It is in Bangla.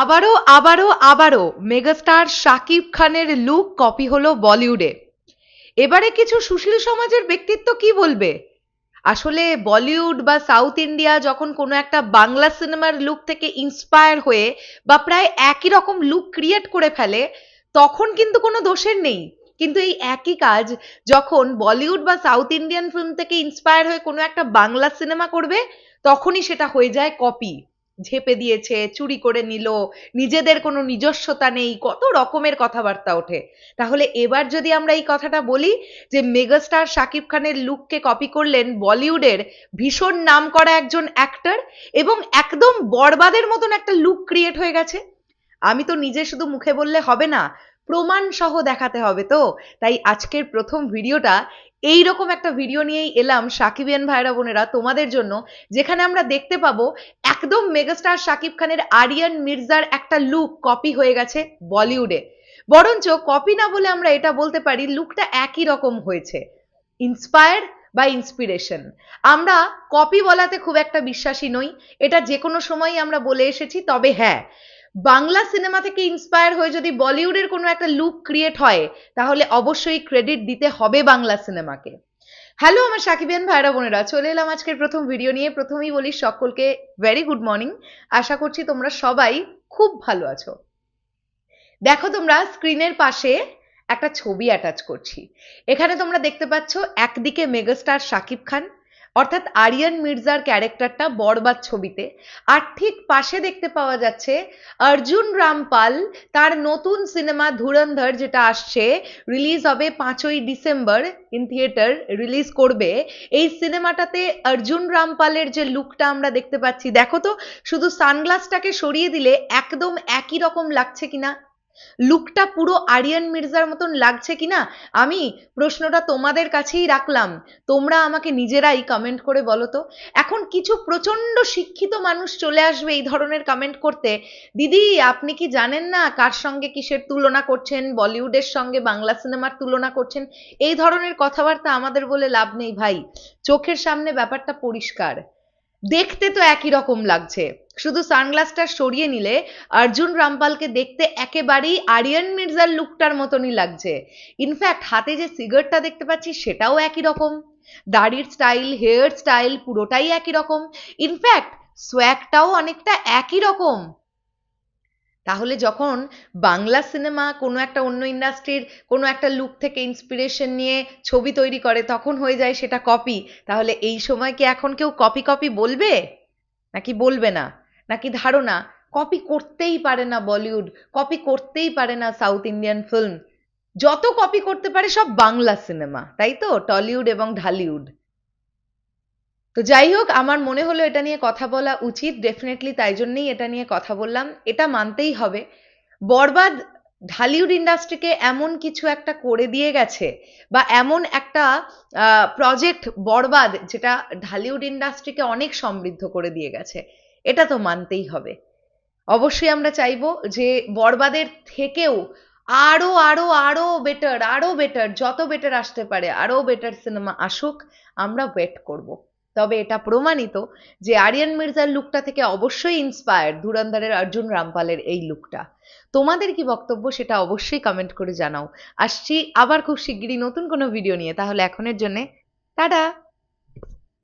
আবারও আবারও আবারও মেগাস্টার শাকিব খানের লুক কপি হলো বলিউডে। এবারে কিছু সুশীল সমাজের ব্যক্তিত্ব কি বলবে? আসলে বলিউড বা সাউথ ইন্ডিয়া যখন কোনো একটা বাংলা সিনেমার লুক থেকে ইন্সপায়ার হয়ে বা প্রায় একই রকম লুক ক্রিয়েট করে ফেলে, তখন কিন্তু কোনো দোষের নেই। কিন্তু এই একই কাজ যখন বলিউড বা সাউথ ইন্ডিয়ান ফিল্ম থেকে ইন্সপায়ার হয়ে কোনো একটা বাংলা সিনেমা করবে, তখনই সেটা হয়ে যায় কপি ঝেপে দিয়েছে, চুরি করে নিল, নিজেদের কোনো নিজস্বতা নেই, কত রকমের কথাবার্তা ওঠে। তাহলে এবার যদি আমরা এই কথাটা বলি যে মেগাস্টার শাকিব খানের লুককে কপি করলেন বলিউডের ভীষণ নাম করা একজন অ্যাক্টর এবং একদম বরবাদের মতন একটা লুক ক্রিয়েট হয়ে গেছে। আমি তো নিজে শুধু মুখে বললে হবে না প্রমাণ সহ দেখাতে হবে তো? তাই আজকের প্রথম ভিডিওটা এই রকম একটা ভিডিও নিয়েই এলাম সাকিবিয়ান ভাইরা বোনেরা তোমাদের জন্য, যেখানে আমরা দেখতে পাবো একদম মেগাস্টার শাকিব খানের আরিয়ান মির্জার একটা লুক কপি হয়ে গেছে বলিউডে। বরঞ্চ কপি না বলে আমরা এটা বলতে পারি লুকটা একই রকম হয়েছে। ইন্সপায়ার বা ইন্সপিরেশন আমরা কপি বলাতে খুব একটা বিশ্বাসী নই। এটা যে কোনো সময়ই আমরা বলে এসেছি, তবে হ্যাঁ বাংলা সিনেমা থেকে ইন্সপায়ার হয়ে যদি বলিউডের কোনো একটা লুক ক্রিয়েট হয়, তাহলে অবশ্যই ক্রেডিট দিতে হবে বাংলা সিনেমাকে। হ্যালো আমার সাকিবিয়ান ভাইরা বোনেরা, চলে এলাম আজকের প্রথম ভিডিও নিয়ে। প্রথমেই বলি, সকলকে ভেরি গুড মর্নিং আশা করছি তোমরা সবাই খুব ভালো আছো। দেখো তোমরা স্ক্রিনের পাশে একটা ছবি অ্যাটাচ করছি। এখানে তোমরা দেখতে পাচ্ছ, একদিকে মেগাস্টার শাকিব খান অর্থাৎ আরিয়ান মির্জার ক্যারেক্টারটা বরবাদ ছবিতে। আর ঠিক পাশে দেখতে পাওয়া যাচ্ছে অর্জুন রামপাল, তার নতুন সিনেমা ধুরন্ধর যেটা আসছে রিলিজ হবে পাঁচই ডিসেম্বর ইন থিয়েটার রিলিজ করবে। এই সিনেমাটাতে অর্জুন রামপালের যে লুকটা আমরা দেখতে পাচ্ছি, দেখো তো, শুধু সানগ্লাসটাকে সরিয়ে দিলে একদম একই রকম লাগছে কিনা? লুকটা পুরো আরিয়ান মির্জার মতন লাগছে কিনা? আমি প্রশ্নটা তোমাদের কাছেই রাখলাম। তোমরা আমাকে নিজেরাই কমেন্ট করে বলো তো। এখন কিছু প্রচণ্ড শিক্ষিত মানুষ চলে আসবে এই ধরনের কমেন্ট করতে। দিদি, আপনি কি জানেন না কার সঙ্গে কিসের তুলনা করছেন? বলিউডের সঙ্গে বাংলা সিনেমার তুলনা করছেন? এই ধরনের কথাবার্তা আমাদের বলে লাভ নেই ভাই। চোখের সামনে ব্যাপারটা পরিষ্কার। দেখতে তো একই রকম লাগছে। শুধু সানগ্লাসটা সরিয়ে নিলে অর্জুন রামপালকে দেখতে একেবারেই আরিয়ান মির্জার লুকটার মতনই লাগছে। ইনফ্যাক্ট হাতে যে সিগারেটটা দেখতে পাচ্ছি, সেটাও একই রকম। দাড়ির স্টাইল হেয়ার স্টাইল পুরোটাই একই রকম। ইনফ্যাক্ট সোয়াগটাও অনেকটা একই রকম। তাহলে যখন বাংলা সিনেমা কোনো একটা অন্য ইন্ডাস্ট্রির কোনো একটা লুক থেকে ইন্সপিরেশন নিয়ে ছবি তৈরি করে, তখন হয়ে যায় সেটা কপি তাহলে এই সময় কি এখন কেউ কপি কপি বলবে? নাকি বলবে না? নাকি ধারণা? কপি করতেই পারে না বলিউড কপি করতেই পারে না সাউথ ইন্ডিয়ান ফিল্ম। যত কপি করতে পারে সব বাংলা সিনেমা, তাই তো? টলিউড এবং ঢালিউড। তো যাই হোক, আমার মনে হলো এটা নিয়ে কথা বলা উচিত ডেফিনেটলি তাই জন্যই এটা নিয়ে কথা বললাম। এটা মানতেই হবে। বরবাদ ঢালিউড ইন্ডাস্ট্রিকে এমন কিছু একটা করে দিয়ে গেছে বা এমন একটা প্রজেক্ট বরবাদ যেটা ঢালিউড ইন্ডাস্ট্রিকে অনেক সমৃদ্ধ করে দিয়ে গেছে। এটা তো মানতেই হবে। অবশ্যই আমরা চাইব যে বরবাদের থেকেও আরও আরও আরও বেটার আরও বেটার যত বেটার আসতে পারে, আরও বেটার সিনেমা আসুক, আমরা ওয়েট করব। তবে এটা প্রমাণিত যে আরিয়ান মির্জার লুকটা থেকে অবশ্যই ইন্সপায়ার ধুরন্ধরের অর্জুন রামপালের এই লুকটা তোমাদের কি বক্তব্য সেটা অবশ্যই কমেন্ট করে জানাও। আসছি আবার খুব শিগগিরই নতুন কোনো ভিডিও নিয়ে, তাহলে এখনের জন্যে টাটা!